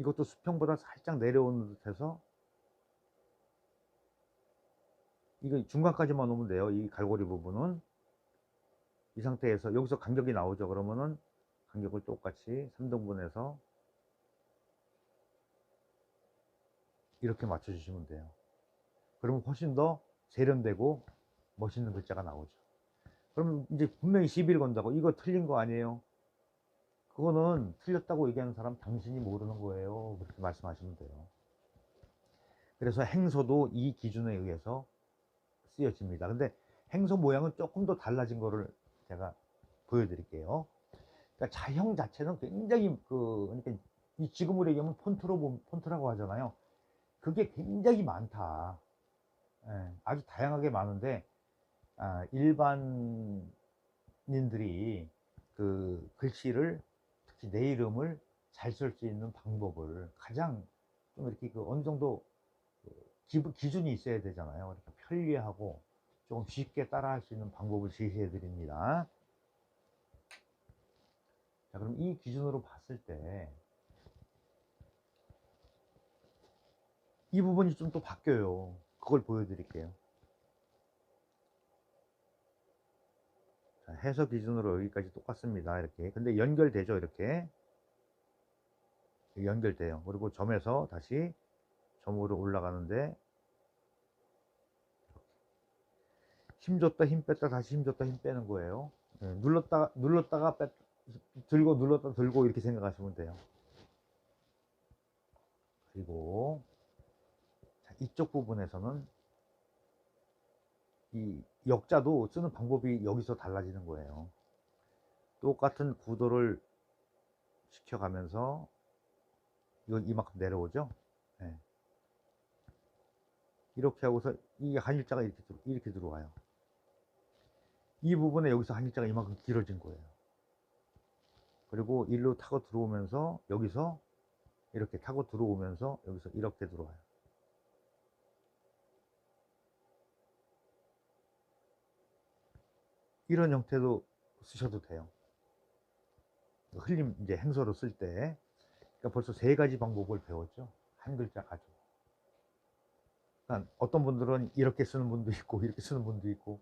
이것도 수평보다 살짝 내려오는 듯해서 이거 중간까지만 오면 돼요. 이 갈고리 부분은 이 상태에서 여기서 간격이 나오죠. 그러면은 간격을 똑같이 3등분해서 이렇게 맞춰주시면 돼요. 그러면 훨씬 더 세련되고 멋있는 글자가 나오죠. 그러면 이제 분명히 시비를 건다고 이거 틀린 거 아니에요? 그거는 틀렸다고 얘기하는 사람 당신이 모르는 거예요. 그렇게 말씀하시면 돼요. 그래서 행소도 이 기준에 의해서 쓰여집니다. 근데 행소 모양은 조금 더 달라진 거를 제가 보여드릴게요. 그러니까 자형 자체는 굉장히 그 그러니까 이 지금으로 얘기하면 폰트로 보- 폰트라고 하잖아요. 그게 굉장히 많다. 예, 아주 다양하게 많은데 아, 일반인들이 그 글씨를 특히 내 이름을 잘 쓸 수 있는 방법을 가장 좀 이렇게 그 어느 정도 그 기분- 기준이 있어야 되잖아요. 이렇게 편리하고 조금 쉽게 따라할 수 있는 방법을 제시해 드립니다. 자, 그럼 이 기준으로 봤을 때 이 부분이 좀 또 바뀌어요. 그걸 보여드릴게요. 자, 해석 기준으로 여기까지 똑같습니다. 이렇게. 근데 연결되죠, 이렇게. 연결돼요. 그리고 점에서 다시 점으로 올라가는데 힘 줬다 힘 뺐다 다시 힘 줬다 힘 빼는 거예요. 예, 눌렀다 눌렀다가 뺐 들고 눌렀다 들고 이렇게 생각하시면 돼요. 그리고 자, 이쪽 부분에서는 이 역자도 쓰는 방법이 여기서 달라지는 거예요. 똑같은 구도를 시켜가면서 이건 이만큼 내려오죠. 예. 이렇게 하고서 이 한일자가 이렇게 이렇게 들어와요. 이 부분에 여기서 한일자가 이만큼 길어진 거예요. 그리고 일로 타고 들어오면서 여기서 이렇게 타고 들어오면서 여기서 이렇게 들어와요. 이런 형태도 쓰셔도 돼요. 흘림 이제 행서로 쓸 때. 그러니까 벌써 세 가지 방법을 배웠죠. 한 글자 가지고. 그러니까 어떤 분들은 이렇게 쓰는 분도 있고 이렇게 쓰는 분도 있고